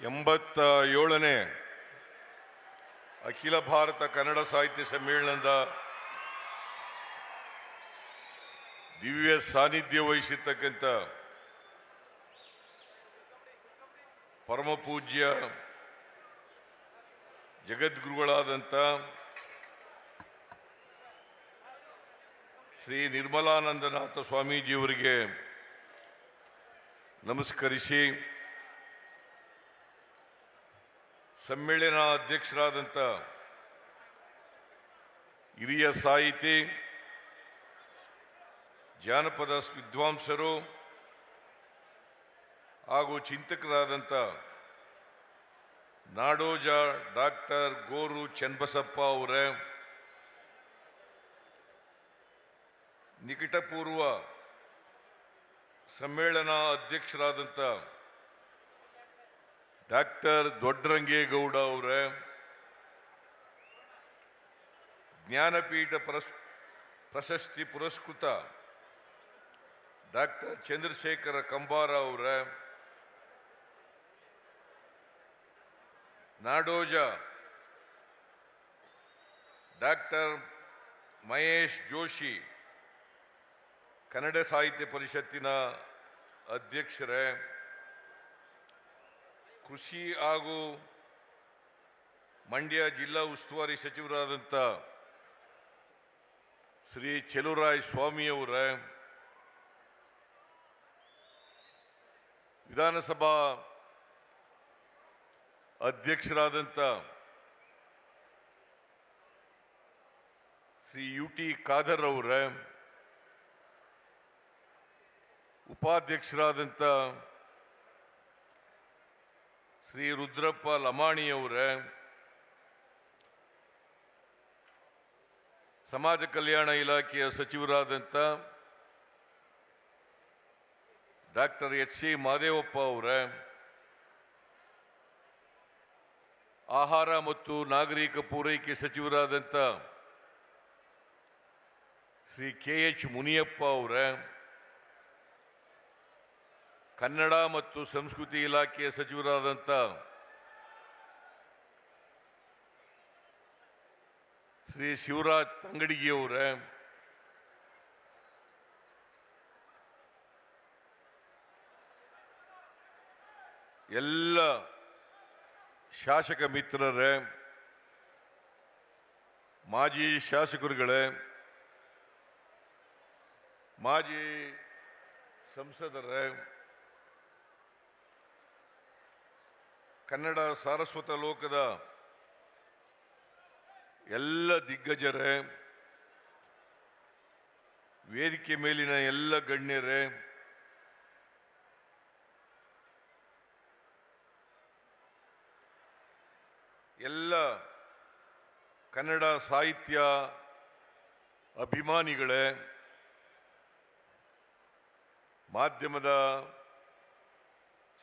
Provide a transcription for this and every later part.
ಎಂಬತ್ತ ಏಳನೇ ಅಖಿಲ ಭಾರತ ಕನ್ನಡ ಸಾಹಿತ್ಯ ಸಮ್ಮೇಳನದ ದಿವ್ಯ ಸಾನ್ನಿಧ್ಯ ವಹಿಸಿರ್ತಕ್ಕಂಥ ಪರಮಪೂಜ್ಯ ಜಗದ್ಗುರುಗಳಾದಂಥ ಶ್ರೀ ನಿರ್ಮಲಾನಂದನಾಥ ಸ್ವಾಮೀಜಿಯವರಿಗೆ ನಮಸ್ಕರಿಸಿ ಸಮ್ಮೇಳನ ಅಧ್ಯಕ್ಷರಾದಂಥ ಹಿರಿಯ ಸಾಹಿತಿ ಜಾನಪದ ವಿದ್ವಾಂಸರು ಹಾಗೂ ಚಿಂತಕರಾದಂಥ ನಾಡೋಜ ಡಾಕ್ಟರ್ ಗೋರು ಚನ್ನಬಸಪ್ಪ ಅವರೇ, ನಿಕಟಪೂರ್ವ ಸಮ್ಮೇಳನ ಅಧ್ಯಕ್ಷರಾದಂಥ ಡಾಕ್ಟರ್ ದೊಡ್ಡರಂಗೇಗೌಡ ಅವರೇ, ಜ್ಞಾನಪೀಠ ಪರಸ್, ಪ್ರಶಸ್ತಿ ಪುರಸ್ಕೃತ ಡಾಕ್ಟರ್ ಚಂದ್ರಶೇಖರ ಕಂಬಾರ ಅವರೇ, ನಾಡೋಜ ಡಾಕ್ಟರ್ ಮಹೇಶ್ ಜೋಶಿ, ಕನ್ನಡ ಸಾಹಿತ್ಯ ಪರಿಷತ್ತಿನ ಅಧ್ಯಕ್ಷರೇ. ಕೃಷಿ ಹಾಗೂ ಮಂಡ್ಯ ಜಿಲ್ಲಾ ಉಸ್ತುವಾರಿ ಸಚಿವರಾದಂಥ ಶ್ರೀ ಚೆಲುರಾಯ್ ಸ್ವಾಮಿಯವರ ವಿಧಾನಸಭಾ ಅಧ್ಯಕ್ಷರಾದಂಥ ಶ್ರೀ ಯು ಟಿ ಖಾದರ್ ಅವರ ಉಪಾಧ್ಯಕ್ಷರಾದಂಥ ಶ್ರೀ ರುದ್ರಪ್ಪ ಲಮಾಣಿಯವರೇ, ಸಮಾಜ ಕಲ್ಯಾಣ ಇಲಾಖೆಯ ಸಚಿವರಾದಂಥ ಡಾಕ್ಟರ್ ಎಚ್ ಸಿ ಮಾದೇವಪ್ಪ ಅವರೇ, ಆಹಾರ ಮತ್ತು ನಾಗರಿಕ ಪೂರೈಕೆ ಸಚಿವರಾದಂಥ ಶ್ರೀ ಕೆ ಎಚ್ ಮುನಿಯಪ್ಪ ಅವರೇ ಕನ್ನಡ ಮತ್ತು ಸಂಸ್ಕೃತಿ ಇಲಾಖೆಯ ಸಚಿವರಾದಂಥ ಶ್ರೀ ಶಿವರಾಜ್ ತಂಗಡಿಗಿಯವರ, ಎಲ್ಲ ಶಾಸಕ ಮಿತ್ರರೇ, ಮಾಜಿ ಶಾಸಕರುಗಳೇ, ಮಾಜಿ ಸಂಸದರೇ ಕನ್ನಡ ಸಾರಸ್ವತ ಲೋಕದ ಎಲ್ಲ ದಿಗ್ಗಜರೇ, ವೇದಿಕೆ ಮೇಲಿನ ಎಲ್ಲ ಗಣ್ಯರೇ, ಎಲ್ಲ ಕನ್ನಡ ಸಾಹಿತ್ಯ ಅಭಿಮಾನಿಗಳೇ, ಮಾಧ್ಯಮದ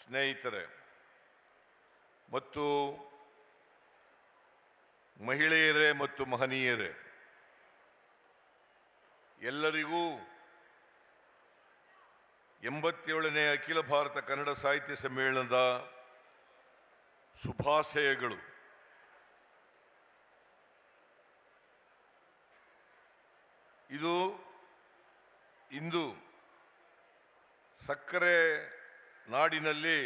ಸ್ನೇಹಿತರೆ ಮತ್ತು ಮಹಿಳೆಯರೇ ಮತ್ತು ಮಹನೀಯರೇ, ಎಲ್ಲರಿಗೂ ಎಂಬತ್ತೇಳನೇ ಅಖಿಲ ಭಾರತ ಕನ್ನಡ ಸಾಹಿತ್ಯ ಸಮ್ಮೇಳನದ ಶುಭಾಶಯಗಳು. ಇದು ಇಂದು ಸಕ್ಕರೆ ನಾಡಿನಲ್ಲಿ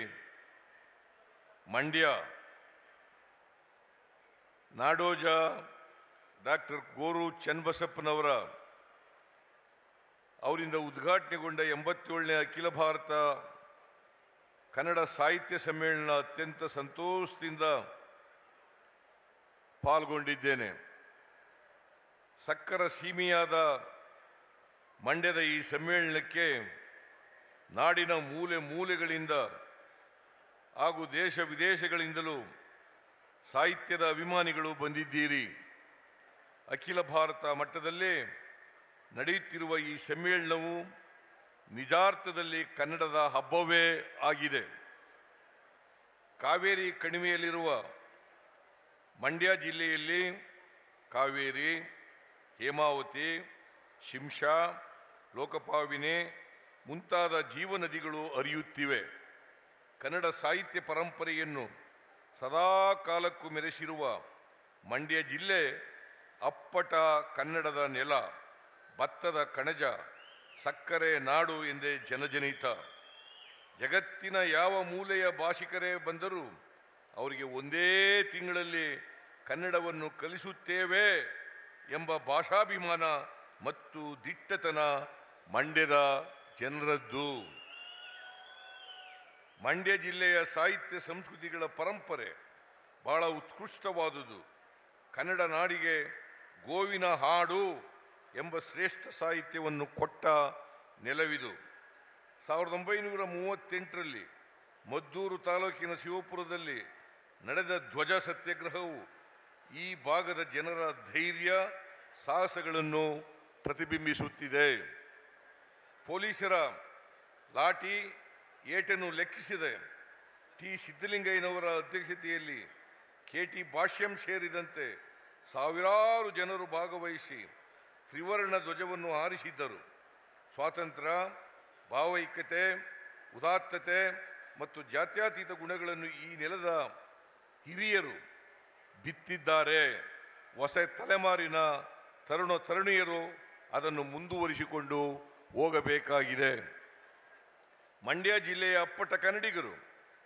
ಮಂಡ್ಯ ನಾಡೋಜ ಡಾಕ್ಟರ್ ಗೋರು ಚನ್ನಬಸಪ್ಪನವರ ಅವರಿಂದ ಉದ್ಘಾಟನೆಗೊಂಡ ಎಂಬತ್ತೇಳನೇ ಅಖಿಲ ಭಾರತ ಕನ್ನಡ ಸಾಹಿತ್ಯ ಸಮ್ಮೇಳನ ಅತ್ಯಂತ ಸಂತೋಷದಿಂದ ಪಾಲ್ಗೊಂಡಿದ್ದೇನೆ. ಸಕ್ಕರ ಸೀಮೆಯಾದ ಮಂಡ್ಯದ ಈ ಸಮ್ಮೇಳನಕ್ಕೆ ನಾಡಿನ ಮೂಲೆ ಮೂಲೆಗಳಿಂದ ಹಾಗೂ ದೇಶ ವಿದೇಶಗಳಿಂದಲೂ ಸಾಹಿತ್ಯದ ಅಭಿಮಾನಿಗಳು ಬಂದಿದ್ದೀರಿ. ಅಖಿಲ ಭಾರತ ಮಟ್ಟದಲ್ಲಿ ನಡೆಯುತ್ತಿರುವ ಈ ಸಮ್ಮೇಳನವು ನಿಜಾರ್ಥದಲ್ಲಿ ಕನ್ನಡದ ಹಬ್ಬವೇ ಆಗಿದೆ. ಕಾವೇರಿ ಕಣಿವೆಯಲ್ಲಿರುವ ಮಂಡ್ಯ ಜಿಲ್ಲೆಯಲ್ಲಿ ಕಾವೇರಿ, ಹೇಮಾವತಿ, ಶಿಂಷಾ, ಲೋಕಪಾವಿನಿ ಮುಂತಾದ ಜೀವನದಿಗಳು ಹರಿಯುತ್ತಿವೆ. ಕನ್ನಡ ಸಾಹಿತ್ಯ ಪರಂಪರೆಯನ್ನು ಸದಾ ಕಾಲಕ್ಕೂ ಮೆರೆಸಿರುವ ಮಂಡ್ಯ ಜಿಲ್ಲೆ ಅಪ್ಪಟ ಕನ್ನಡದ ನೆಲ, ಭತ್ತದ ಕಣಜ, ಸಕ್ಕರೆ ನಾಡು ಎಂದೇ ಜನಜನಿತ. ಜಗತ್ತಿನ ಯಾವ ಮೂಲೆಯ ಭಾಷಿಕರೇ ಬಂದರೂ ಅವರಿಗೆ ಒಂದೇ ತಿಂಗಳಲ್ಲಿ ಕನ್ನಡವನ್ನು ಕಲಿಸುತ್ತೇವೆ ಎಂಬ ಭಾಷಾಭಿಮಾನ ಮತ್ತು ದಿಟ್ಟತನ ಮಂಡ್ಯದ ಜನರದ್ದು. ಮಂಡ್ಯ ಜಿಲ್ಲೆಯ ಸಾಹಿತ್ಯ ಸಂಸ್ಕೃತಿಗಳ ಪರಂಪರೆ ಬಹಳ ಉತ್ಕೃಷ್ಟವಾದುದು. ಕನ್ನಡ ನಾಡಿಗೆ ಗೋವಿನ ಹಾಡು ಎಂಬ ಶ್ರೇಷ್ಠ ಸಾಹಿತ್ಯವನ್ನು ಕೊಟ್ಟ ನೆಲವಿದು. ಸಾವಿರದ ಒಂಬೈನೂರ ಮೂವತ್ತೆಂಟರಲ್ಲಿ ಮದ್ದೂರು ತಾಲೂಕಿನ ಶಿವಪುರದಲ್ಲಿ ನಡೆದ ಧ್ವಜ ಸತ್ಯಾಗ್ರಹವು ಈ ಭಾಗದ ಜನರ ಧೈರ್ಯ, ಸಾಹಸಗಳನ್ನು ಪ್ರತಿಬಿಂಬಿಸುತ್ತಿದೆ. ಪೊಲೀಸರ ಲಾಠಿ ಏಟನ್ನು ಲೆಕ್ಕಿಸಿದೆ. ಟಿ. ಸಿದ್ದಲಿಂಗಯ್ಯನವರ ಅಧ್ಯಕ್ಷತೆಯಲ್ಲಿ ಕೆ ಟಿ ಭಾಷ್ಯಂ ಸೇರಿದಂತೆ ಸಾವಿರಾರು ಜನರು ಭಾಗವಹಿಸಿ ತ್ರಿವರ್ಣ ಧ್ವಜವನ್ನು ಹಾರಿಸಿದ್ದರು. ಸ್ವಾತಂತ್ರ್ಯ, ಭಾವೈಕ್ಯತೆ, ಉದಾತ್ತತೆ ಮತ್ತು ಜಾತ್ಯಾತೀತ ಗುಣಗಳನ್ನು ಈ ನೆಲದ ಹಿರಿಯರು ಬಿತ್ತಿದ್ದಾರೆ. ಹೊಸ ತಲೆಮಾರಿನ ತರುಣ, ತರುಣಿಯರು ಅದನ್ನು ಮುಂದುವರಿಸಿಕೊಂಡು ಹೋಗಬೇಕಾಗಿದೆ. ಮಂಡ್ಯ ಜಿಲ್ಲೆಯ ಅಪ್ಪಟ ಕನ್ನಡಿಗರು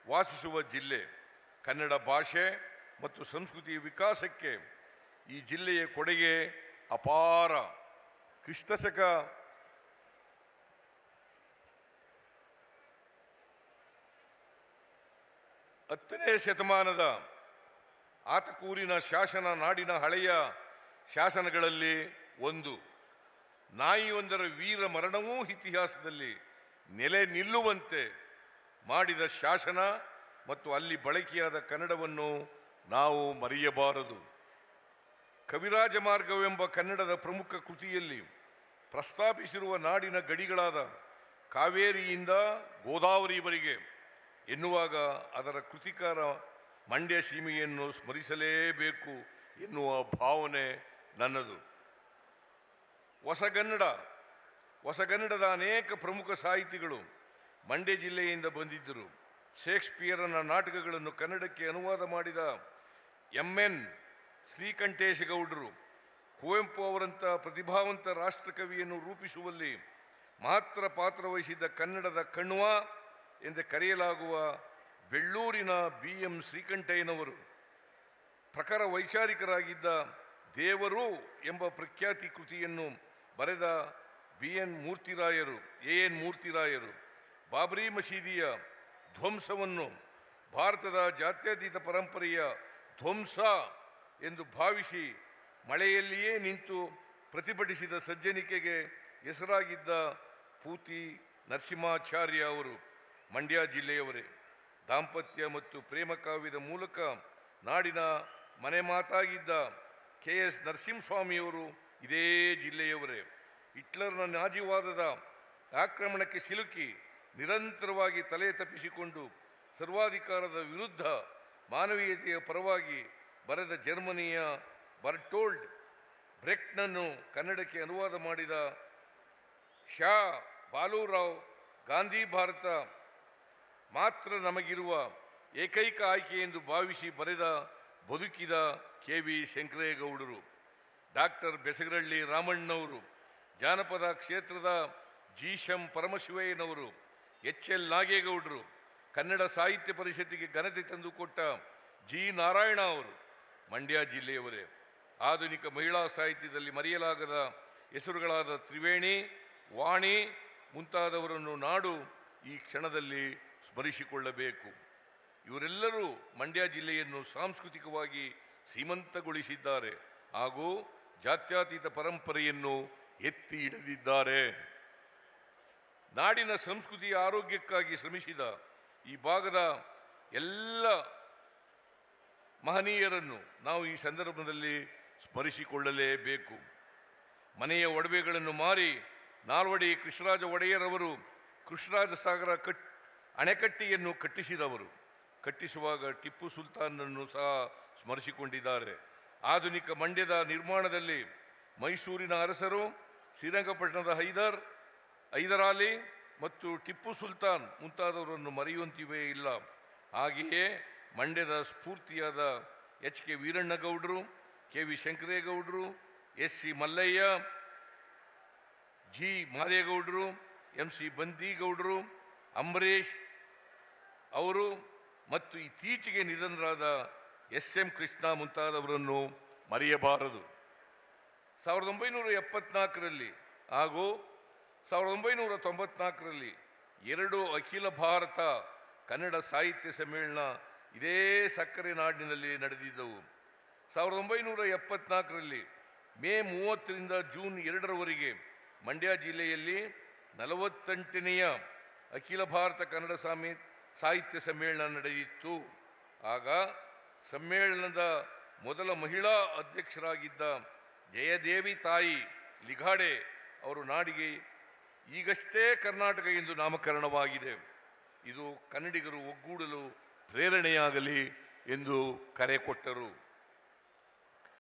ವಾಸಿಸುವ ಜಿಲ್ಲೆ, ಕನ್ನಡ ಭಾಷೆ ಮತ್ತು ಸಂಸ್ಕೃತಿಯ ವಿಕಾಸಕ್ಕೆ ಈ ಜಿಲ್ಲೆಯ ಕೊಡುಗೆ ಅಪಾರ. ಕ್ರಿಸ್ತಶಕ ಹತ್ತನೇ ಶತಮಾನದ ಆತಕೂರಿನ ಶಾಸನ ನಾಡಿನ ಹಳೆಯ ಶಾಸನಗಳಲ್ಲಿ ಒಂದು. ನಾಯಿಯೊಂದರ ವೀರ ಮರಣವೂ ಇತಿಹಾಸದಲ್ಲಿ ನೆಲೆ ನಿಲ್ಲುವಂತೆ ಮಾಡಿದ ಶಾಸನ ಮತ್ತು ಅಲ್ಲಿ ಬಳಕೆಯಾದ ಕನ್ನಡವನ್ನು ನಾವು ಮರೆಯಬಾರದು. ಕವಿರಾಜ ಮಾರ್ಗವೆಂಬ ಕನ್ನಡದ ಪ್ರಮುಖ ಕೃತಿಯಲ್ಲಿ ಪ್ರಸ್ತಾಪಿಸಿರುವ ನಾಡಿನ ಗಡಿಗಳಾದ ಕಾವೇರಿಯಿಂದ ಗೋದಾವರಿವರೆಗೆ ಎನ್ನುವಾಗ ಅದರ ಕೃತಿಕಾರ ಮಂಡ್ಯ ಸೀಮೆಯನ್ನು ಸ್ಮರಿಸಲೇಬೇಕು ಎನ್ನುವ ಭಾವನೆ ನನ್ನದು. ಹೊಸಗನ್ನಡ ಹೊಸಗನ್ನಡದ ಅನೇಕ ಪ್ರಮುಖ ಸಾಹಿತಿಗಳು ಮಂಡ್ಯ ಜಿಲ್ಲೆಯಿಂದ ಬಂದಿದ್ದರು. ಶೇಕ್ಸ್ಪಿಯರನ ನಾಟಕಗಳನ್ನು ಕನ್ನಡಕ್ಕೆ ಅನುವಾದ ಮಾಡಿದ ಎಂ ಎನ್ ಶ್ರೀಕಂಠೇಶಗೌಡರು, ಕುವೆಂಪು ಅವರಂಥ ಪ್ರತಿಭಾವಂತ ರಾಷ್ಟ್ರಕವಿಯನ್ನು ರೂಪಿಸುವಲ್ಲಿ ಮಾತ್ರ ಪಾತ್ರ ವಹಿಸಿದ್ದ ಕನ್ನಡದ ಕಣ್ವ ಎಂದು ಕರೆಯಲಾಗುವ ಬೆಳ್ಳೂರಿನ ಬಿ ಎಂ ಶ್ರೀಕಂಠಯ್ಯನವರು. ಪ್ರಖರ ವೈಚಾರಿಕರಾಗಿದ್ದ ದೇವರು ಎಂಬ ಪ್ರಖ್ಯಾತಿ ಕೃತಿಯನ್ನು ಬರೆದ ಬಿ ಎನ್ ಮೂರ್ತಿರಾಯರು, ಎ ಎನ್ ಮೂರ್ತಿರಾಯರು, ಬಾಬರಿ ಮಸೀದಿಯ ಧ್ವಂಸವನ್ನು ಭಾರತದ ಜಾತ್ಯತೀತ ಪರಂಪರೆಯ ಧ್ವಂಸ ಎಂದು ಭಾವಿಸಿ ಮಳೆಯಲ್ಲಿಯೇ ನಿಂತು ಪ್ರತಿಭಟಿಸಿದ ಸಜ್ಜನಿಕೆಗೆ ಹೆಸರಾಗಿದ್ದ ಪೂತಿ ನರಸಿಂಹಾಚಾರ್ಯ ಅವರು, ಮಂಡ್ಯ ಜಿಲ್ಲೆಯವರೇ. ದಾಂಪತ್ಯ ಮತ್ತು ಪ್ರೇಮ ಕಾವ್ಯದ ಮೂಲಕ ನಾಡಿನ ಮನೆ ಮಾತಾಗಿದ್ದ ಕೆ ಎಸ್ ನರಸಿಂಹಸ್ವಾಮಿಯವರು ಇದೇ ಜಿಲ್ಲೆಯವರೇ. ಹಿಟ್ಲರ್ನ ನಾಜಿವಾದದ ಆಕ್ರಮಣಕ್ಕೆ ಸಿಲುಕಿ ನಿರಂತರವಾಗಿ ತಲೆ ತಪ್ಪಿಸಿಕೊಂಡು ಸರ್ವಾಧಿಕಾರದ ವಿರುದ್ಧ ಮಾನವೀಯತೆಯ ಪರವಾಗಿ ಬರೆದ ಜರ್ಮನಿಯ ಬರ್ಟೋಲ್ಡ್ ಬ್ರೆಕ್ನನ್ನು ಕನ್ನಡಕ್ಕೆ ಅನುವಾದ ಮಾಡಿದ ಶಾ ಬಾಲೂರಾವ್ ಗಾಂಧಿ ಭಾರತ ಮಾತ್ರ ನಮಗಿರುವ ಏಕೈಕ ಆಯ್ಕೆ ಎಂದು ಭಾವಿಸಿ ಬರೆದ ಬದುಕಿದ ಕೆ ವಿ ಶಂಕರೇಗೌಡರು ಡಾಕ್ಟರ್ ಬೆಸಗರಳ್ಳಿ ರಾಮಣ್ಣವರು. ಜಾನಪದ ಕ್ಷೇತ್ರದ ಜಿ ಪರಮಶಿವಯ್ಯನವರು ಎಚ್ ಎಲ್ ನಾಗೇಗೌಡರು ಕನ್ನಡ ಸಾಹಿತ್ಯ ಪರಿಷತ್ತಿಗೆ ಘನತೆ ತಂದುಕೊಟ್ಟ ಜಿ ನಾರಾಯಣ ಅವರು ಮಂಡ್ಯ ಜಿಲ್ಲೆಯವರೇ. ಆಧುನಿಕ ಮಹಿಳಾ ಸಾಹಿತ್ಯದಲ್ಲಿ ಮರೆಯಲಾಗದ ಹೆಸರುಗಳಾದ ತ್ರಿವೇಣಿ, ವಾಣಿ ಮುಂತಾದವರನ್ನು ನಾಡು ಈ ಕ್ಷಣದಲ್ಲಿ ಸ್ಮರಿಸಿಕೊಳ್ಳಬೇಕು. ಇವರೆಲ್ಲರೂ ಮಂಡ್ಯ ಜಿಲ್ಲೆಯನ್ನು ಸಾಂಸ್ಕೃತಿಕವಾಗಿ ಶ್ರೀಮಂತಗೊಳಿಸಿದ್ದಾರೆ ಹಾಗೂ ಜಾತ್ಯತೀತ ಪರಂಪರೆಯನ್ನು ಎತ್ತಿ ಹಿಡಿದಿದ್ದಾರೆ. ನಾಡಿನ ಸಂಸ್ಕೃತಿಯ ಆರೋಗ್ಯಕ್ಕಾಗಿ ಶ್ರಮಿಸಿದ ಈ ಭಾಗದ ಎಲ್ಲ ಮಹನೀಯರನ್ನು ನಾವು ಈ ಸಂದರ್ಭದಲ್ಲಿ ಸ್ಮರಿಸಿಕೊಳ್ಳಲೇಬೇಕು. ಮನೆಯ ಒಡವೆಗಳನ್ನು ಮಾರಿ ನಾಲ್ವಡಿ ಕೃಷ್ಣರಾಜ ಒಡೆಯರವರು ಕೃಷ್ಣರಾಜ ಸಾಗರ ಕಟ್, ಅಣೆಕಟ್ಟೆಯನ್ನು ಕಟ್ಟಿಸಿದವರು. ಕಟ್ಟಿಸುವಾಗ ಟಿಪ್ಪು ಸುಲ್ತಾನನ್ನು ಸಹ ಸ್ಮರಿಸಿಕೊಂಡಿದ್ದಾರೆ. ಆಧುನಿಕ ಮಂಡ್ಯದ ನಿರ್ಮಾಣದಲ್ಲಿ ಮೈಸೂರಿನ ಅರಸರು ಶ್ರೀರಂಗಪಟ್ಟಣದ ಹೈದರ್ ಹೈದರಾಲಿ ಮತ್ತು ಟಿಪ್ಪು ಸುಲ್ತಾನ್ ಮುಂತಾದವರನ್ನು ಮರೆಯುವಂತಿವೇ ಇಲ್ಲ. ಹಾಗೆಯೇ ಮಂಡ್ಯದ ಸ್ಫೂರ್ತಿಯಾದ ಎಚ್ ಕೆ ವೀರಣ್ಣಗೌಡರು, ಕೆ ವಿ ಶಂಕರೇಗೌಡರು, ಎಸ್ ಸಿ ಮಲ್ಲಯ್ಯ, ಜಿ ಮಾದೇಗೌಡರು, ಎಂ ಸಿ ಬಂದಿಗೌಡರು, ಅಂಬರೀಷ್ ಅವರು ಮತ್ತು ಇತ್ತೀಚೆಗೆ ನಿಧನರಾದ ಎಸ್ ಎಂ ಕೃಷ್ಣ ಮುಂತಾದವರನ್ನು ಮರೆಯಬಾರದು. ಸಾವಿರದ ಒಂಬೈನೂರ ಎಪ್ಪತ್ನಾಲ್ಕರಲ್ಲಿ ಹಾಗೂ ಸಾವಿರದ ಒಂಬೈನೂರ ತೊಂಬತ್ನಾಲ್ಕರಲ್ಲಿ ಎರಡು ಅಖಿಲ ಭಾರತ ಕನ್ನಡ ಸಾಹಿತ್ಯ ಸಮ್ಮೇಳನ ಇದೇ ಸಕ್ಕರೆ ನಾಡಿನಲ್ಲಿ ನಡೆದಿದ್ದವು. ಸಾವಿರದ ಒಂಬೈನೂರ ಎಪ್ಪತ್ನಾಲ್ಕರಲ್ಲಿ ಮೇ ಮೂವತ್ತರಿಂದ ಜೂನ್ ಎರಡರವರೆಗೆ ಮಂಡ್ಯ ಜಿಲ್ಲೆಯಲ್ಲಿ ನಲವತ್ತೆಂಟನೆಯ ಅಖಿಲ ಭಾರತ ಕನ್ನಡ ಸಾಮಿ, ಸಾಹಿತ್ಯ ಸಮ್ಮೇಳನ ನಡೆಯಿತು. ಆಗ ಸಮ್ಮೇಳನದ ಮೊದಲ ಮಹಿಳಾ ಅಧ್ಯಕ್ಷರಾಗಿದ್ದ ಜಯದೇವಿ ತಾಯಿ ಲಿಘಾಡೆ ಅವರು ನಾಡಿಗೆ ಈಗಷ್ಟೇ ಕರ್ನಾಟಕ ಎಂದು ನಾಮಕರಣವಾಗಿದೆ. ಇದು ಕನ್ನಡಿಗರು ಒಗ್ಗೂಡಲು ಪ್ರೇರಣೆಯಾಗಲಿ ಎಂದು ಕರೆ ಕೊಟ್ಟರು.